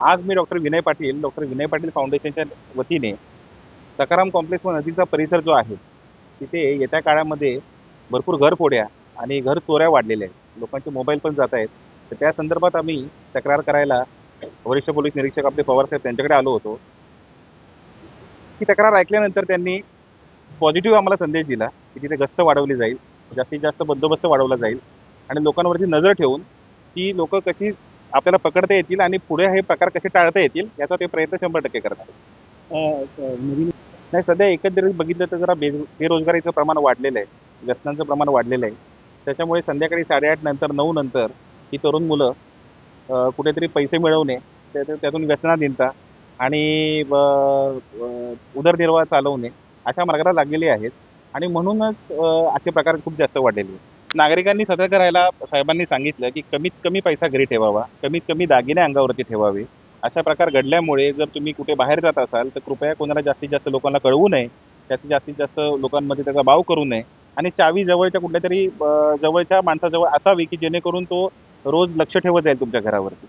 आज मी doctor Vinay Patil doctor Vinay Patil फाउंडेशनच्या वतीने सकाराम कॉम्प्लेक्स व नदीचा परिसर जो आहे तिथे येत्या काळामध्ये भरपूर घरफोड्या आणि घर चोऱ्या वाढलेल्या आहेत. लोकांचे मोबाईल पण जात आहेत. तर त्या संदर्भात आम्ही तक्रार करायला वरिष्ठ पोलीस निरीक्षक आपले पवारसाहेब त्यांच्याकडे आलो होतो. ही तक्रार ऐकल्यानंतर त्यांनी पॉझिटिव्ह आम्हाला संदेश दिला की तिथे गस्त वाढवली जाईल जास्तीत जास्त बंदोबस्त वाढवला जाईल आणि लोकांवरती नजर ठेवून ती लोक कशी आपल्याला पकडता येतील आणि पुढे हे प्रकार कसे टाळता येतील याचा ते प्रयत्न शंभर टक्के करतात. नवीन नाही सध्या एकंदरीत बघितलं तर जरा बेज बेरोजगारीचं प्रमाण वाढलेलं आहे. व्यसनांचं प्रमाण वाढलेलं आहे. त्याच्यामुळे संध्याकाळी साडेआठ नंतर नऊ नंतर ही तरुण मुलं कुठेतरी पैसे मिळवणे त्या- त्या- त्यातून व्यसनात येणता आणि उदरनिर्वाह चालवणे अशा मार्गाला लागलेली आहेत. आणि म्हणूनच असे प्रकार खूप जास्त वाढलेले आहेत. नागरिकांनी सतर्क राहायला साहेबांनी सांगितलं की कमीत कमी पैसा घरी ठेवावा कमीत कमी दागिने अंगावरती ठेवावे. अशा प्रकार घडल्यामुळे जर तुम्ही कुठे बाहेर जात असाल तर कृपया कोणाला जास्तीत जास्त लोकांना कळवू नये. त्यात जास्तीत जास्त लोकांमध्ये त्याचा भाव करू नये. आणि चावी जवळच्या कुठल्या तरी जवळच्या माणसाजवळ असावी की जेणेकरून तो रोज लक्ष ठेवत जाईल तुमच्या घरावरती.